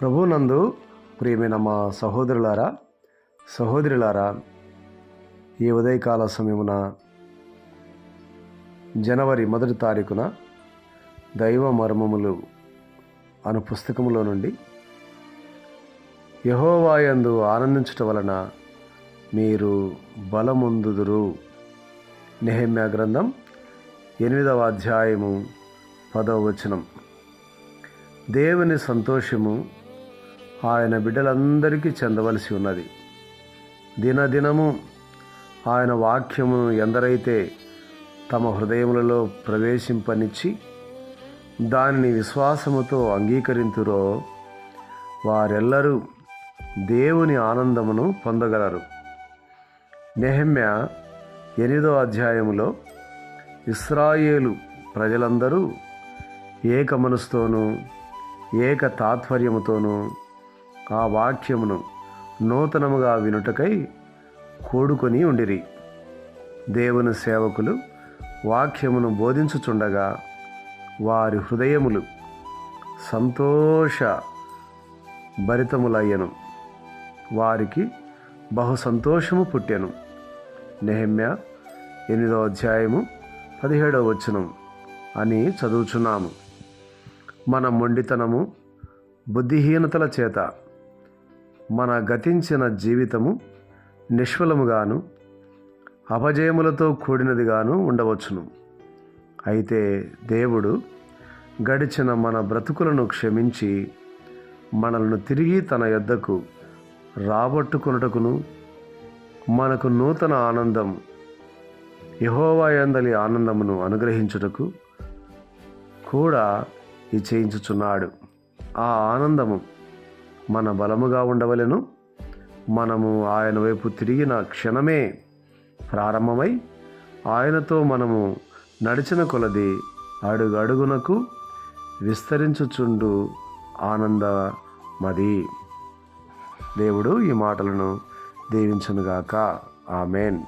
ప్రభునందు ప్రియమైన మా సహోదరులారా సహోదరులారా ఈ ఉదయకాల సమయమున జనవరి మొదటి తారీఖున దైవ మర్మములు అను పుస్తకములో నుండి యహోవాయందు ఆనందించట వలన మీరు బలముందుదురు. నెహమ్యా గ్రంథం ఎనిమిదవ అధ్యాయము పదవ వచనం. దేవుని సంతోషము ఆయన బిడ్డలందరికీ చెందవలసి ఉన్నది. దినదినము ఆయన వాక్యము ఎందరైతే తమ హృదయములలో ప్రవేశింపనిచ్చి దానిని విశ్వాసముతో అంగీకరింతురో వారెల్లరూ దేవుని ఆనందమును పొందగలరు. నెహమ్య ఎనిమిదో అధ్యాయములో ఇస్రాయేలు ప్రజలందరూ ఏక మనసుతోనూ ఏక తాత్పర్యముతోనూ ఆ వాక్యమును నూతనముగా వినుటకై కూడుకొని ఉండిరి. దేవుని సేవకులు వాక్యమును బోధించుచుండగా వారి హృదయములు సంతోష భరితములయ్యను. వారికి బహు సంతోషము పుట్టెను. నెహమ్య ఎనిమిదవ అధ్యాయము పదిహేడవ వచనం అని చదువుచున్నాము. మన మొండితనము బుద్ధిహీనతల చేత మన గతించిన జీవితము నిష్ఫలముగాను అపజయములతో కూడినదిగాను ఉండవచ్చును. అయితే దేవుడు గడిచిన మన బ్రతుకులను క్షమించి మనల్ని తిరిగి తన యొద్దకు రాబట్టుకొనుటకును మనకు నూతన ఆనందం యహోవాయందలి ఆనందమును అనుగ్రహించుటకు కూడా ఈ చేయించుచున్నాడు ఆ ఆనందము మన బలముగా ఉండవలెను. మనము ఆయన వైపు తిరిగిన క్షణమే ప్రారంభమై ఆయనతో మనము నడిచిన కొలది అడుగు అడుగునకు విస్తరించుచుండు ఆనందమది దేవుడు ఈ మాటలను దీవించునుగాక. ఆమెన్.